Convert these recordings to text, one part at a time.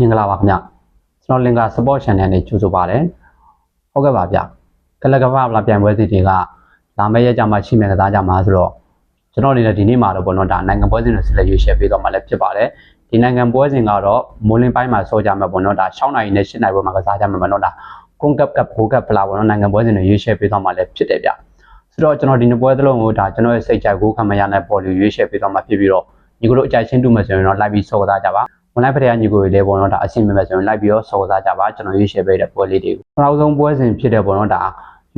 မင်္ဂလာပါခင်ဗျကျွန်တော်လင်္ကာ support channel နဲ့ကြိုဆိုပါတယ်ဟုတ်ကဲ့ပါဗျကလကပ္ပလာပြန်ပွဲစီတွေကလာမယ့်ရက်ကြမှာရှိမယ်ကစားကြမှာဆိုတော့ကျွန်တော်အနေနဲ့ဒီနေ့မှာတော့ပေါ့နော်ဒါနိုင်ငံပွဲစဉ်တွေဆက်လက်ရွေးချယ်ပေးတော့မှာလည်းဖြစ်ပါတယ်ဒီနိုင်ငံပွဲစဉ်ကတော့မိုးလင်းပိုင်းမှာဆောကြမှာပေါ့နော်ဒါ6နိုင်နဲ့7နိုင်ပွဲမှာကစားကြမှာပေါ့နော်ဒါကွန်ကပ်ကပ်ဂိုးကပ်ဖလာပေါ့နော်နိုင်ငံပွဲစဉ်တွေရွေးချယ်ပေးတော့မှာလည်းဖြစ်တယ်ဗျဆိုတော့ကျွန်တော်ဒီနေ့ပွဲသလုံးကိုဒါကျွန်တော်ရဲ့စိတ်ကြိုက်ဂိုးခံမရတဲ့ပေါ်လီရွေးချယ်ပေးတော့မှာဖြစ်ပြီးတော့ညီကိုတို့အကြိုက်ချင်းတူမယ်ဆိုရင်တော့လိုက်ပြီးဆောကစားကြပါ online ဖက်ရညီကိုတွေလည်းပေါ့နော်ဒါအဆင်ပြေမယ်ဆိုရင်လိုက်ပြီးတော့စော်စားကြပါကျွန်တော်ရွေးချယ်ပေးတဲ့ပွဲလေးတွေကိုပထမဆုံးပွဲစဉ်ဖြစ်တဲ့ပေါ့နော်ဒါ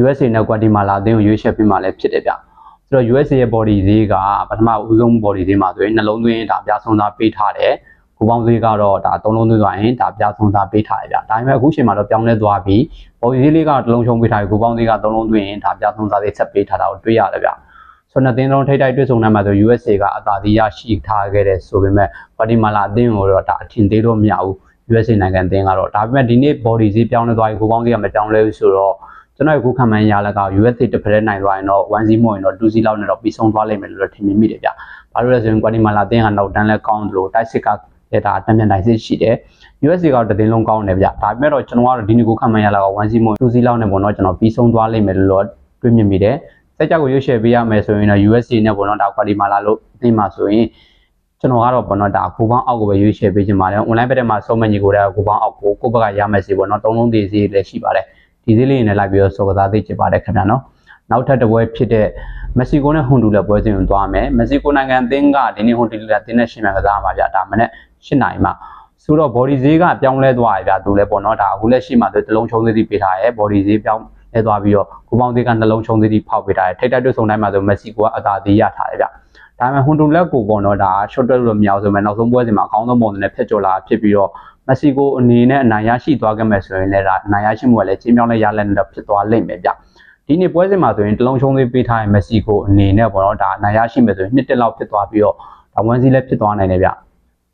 USA နဲ့ Guatemala အသင်းကိုရွေးချယ်ပြီးမှလည်းဖြစ်တယ်ဗျဆိုတော့ USA ရဲ့ body ဈေးကပထမဦးဆုံး body ဈေးမှာဆိုရင်နှလုံးသွင်းဒါပြဆုံးသားပေးထားတယ်ကိုပေါင်းဈေးကတော့ဒါသုံးလုံးသွင်းသွားရင်ဒါပြဆုံးသားပေးထားတယ်ဗျဒါပေမဲ့အခုချိန်မှာတော့ပြောင်းလဲသွားပြီး body ဈေးလေးကတစ်လုံးချုံပေးထားပြီးကိုပေါင်းဈေးကသုံးလုံးသွင်းရင်ဒါပြဆုံးသားဈေးဆက်ပေးထားတာကိုတွေ့ရတယ်ဗျ ဆိုတော့နှစ်သင်းလုံးထိတိုက်တွေ့ဆုံနေမှာဆို USA ကအသာစီးရရှိထားခဲ့တယ်ဆိုပေမဲ့ပါတီမာလာအသင်းကိုတော့ဒါအထင်သေးတော့မရဘူး USA နိုင်ငံအသင်းကတော့ဒါပေမဲ့ဒီနေ့ body ဈေးပြောင်းလဲသွားပြီကိုပေါင်းဈေးကမပြောင်းလဲဘူးဆိုတော့ကျွန်တော်အခုခံမှန်းရလက USA တစ်ဖက်နိုင်သွားရင်တော့1 0မို့ရင်တော့2 0လောက်နဲ့တော့ပြီးဆုံးသွားလိမ့်မယ်လို့ထင်မိတယ်ဗျ။ဘာလို့လဲဆိုရင် Guatemala အသင်းကနောက်တန်းလဲကောင်းတယ်လို့တိုက်စစ်ကလည်းဒါအတန်းပြန်နိုင်စစ်ရှိတယ်။ USA ကတည်င်းလုံးကောင်းတယ်ဗျ။ဒါပေမဲ့တော့ကျွန်တော်ကတော့ဒီနေ့ကိုခံမှန်းရလက1 0မို့2 0လောက်နဲ့ပေါ့နော်ကျွန်တော်ပြီးဆုံးသွားလိမ့်မယ်လို့တွေးမြင်မိတယ်။ စက်ကြောက်ကိုရွေးချယ်ပေးရမယ်ဆိုရင်တော့ USA နဲ့ပေါ့နော်ဒါ Guatemala လို့အသင်းမှာဆိုရင်ကျွန်တော်ကတော့ပေါ့နော်ဒါကိုပေါင်းအောက်ကိုပဲရွေးချယ်ပေးခြင်းပါတယ် online ဘက်ထဲမှာစောမညီကိုတဲ့ကိုပေါင်းအောက်ကိုကိုဘက်ကရမယ်စီပေါ့နော်သုံးလုံးသေးစီလည်းရှိပါတယ်ဒီစည်းလေးနဲ့လိုက်ပြီးတော့စောကစားသေးချင်ပါတယ်ခင်ဗျာနော်နောက်ထပ်တစ်ပွဲဖြစ်တဲ့မက္ဆီကိုနဲ့ဟွန်ဒူလက်ပွဲစဉ်ကိုသွားမယ်မက္ဆီကိုနိုင်ငံအသင်းကဒီနေ့ဟွန်ဒူလက်တင်းနဲ့ရှင်းမှန်ကစားမှာဗျာဒါမှနဲ့၈နိုင်မှဆိုတော့ body ဈေးကပြောင်းလဲသွားပြီဗျာသူလည်းပေါ့နော်ဒါအခုလက်ရှိမှသူတလုံးချုံသေးသေးပေးထားရဲ body ဈေးပြောင်း လဲသွားပြီးတော့ကိုပေါင်းသေးကနှလုံးချုံသေးသေးဖောက်ပေးထားရဲထိတ်တက်တွေ့ဆုံတိုင်းမှာဆိုမက္ဆီကိုကအသာသေးရထားတယ်ဗျာဒါပေမဲ့ဟွန်ဒူလက်ကိုပေါ့နော်ဒါ short တက်လို့မရအောင်ဆိုမဲ့နောက်ဆုံးပွဲစဉ်မှာအကောင်းဆုံးပုံစံနဲ့ဖျက်ကျော်လာဖြစ်ပြီးတော့မက္ဆီကိုအနေနဲ့အနိုင်ရရှိသွားခဲ့မယ်ဆိုရင်လည်းဒါအနိုင်ရရှိမှုကလည်းချင်းမြောင်းလဲရလက်နဲ့တော့ဖြစ်သွားလိမ့်မယ်ဗျဒီနေ့ပွဲစဉ်မှာဆိုရင်တလုံးချုံသေးပေးထားရင်မက္ဆီကိုအနေနဲ့ပေါ့နော်ဒါအနိုင်ရရှိမယ်ဆိုရင်နှစ်တက်လောက်ဖြစ်သွားပြီးတော့ဒါဝန်စီလည်းဖြစ်သွားနိုင်တယ်ဗျ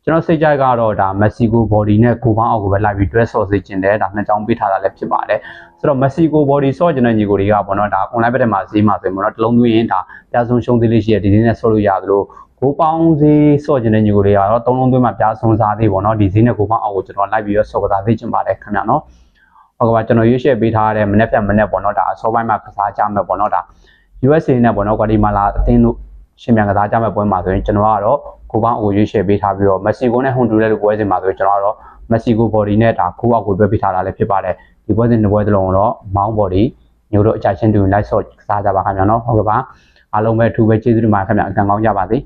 ကျွန်တော်စိတ်ကြိုက်ကတော့ဒါမက္ဆီကို body နဲ့ကိုပေါင်းအောက်ကိုပဲလိုက်ပြီး dress ဆော့စေချင်တယ်ဒါနှစ်ချောင်းပေးထားတာလည်းဖြစ်ပါတယ်ဆိုတော့မက္ဆီကို body ဆော့ကျင်တဲ့ညီကိုတွေကပေါ့နော်ဒါ online ဘက်ထဲမှာဈေးမှာဆိုရင်ပေါ့နော်တလုံးသွင်းရင်ဒါပြဆုံးရှုံးသေးလေးရှိရဒီနေ့နဲ့ဆော့လို့ရသလိုကိုပေါင်းဈေးဆော့ကျင်တဲ့ညီကိုတွေကတော့သုံးလုံးသွင်းမှာပြဆုံးစားသေးပေါ့နော်ဒီဈေးနဲ့ကိုပေါင်းအောက်ကိုကျွန်တော်လိုက်ပြီးတော့ဆော့ကစားသေးချင်ပါတယ်ခင်ဗျာနော်ဟုတ်ကဲ့ပါကျွန်တော်ရွေးချယ်ပေးထားတဲ့မနေ့ဖြန်မနေ့ပေါ့နော်ဒါအစောပိုင်းမှာကစားကြမယ်ပေါ့နော်ဒါ USA နဲ့ပေါ့နော် Guatemala အသင်းတို့ ရှင်ပြန်ကစားကြမဲ့ပွဲမှာဆိုရင်ကျွန်တော်ကတော့ကိုပေါင်းအိုရွေးချယ်ပေးထားပြီးတော့မက္ဆီကိုနဲ့ဟွန်ဒူလက်လိုပွဲစဉ်မှာဆိုရင်ကျွန်တော်ကတော့မက္ဆီကို body နဲ့ဒါကိုအောက်ကိုတွဲပေးထားတာလည်းဖြစ်ပါတယ်ဒီပွဲစဉ်တစ်ပွဲတစ်လုံးတော့မောင်း body မျိုးတို့အကြချင်းတူလိုက်ဆော့ကစားကြပါခင်ဗျာနော်ဟုတ်ကဲ့ပါအားလုံးပဲအထူးပဲကျေးဇူးတင်ပါတယ်ခင်ဗျာအကံကောင်းကြပါစေ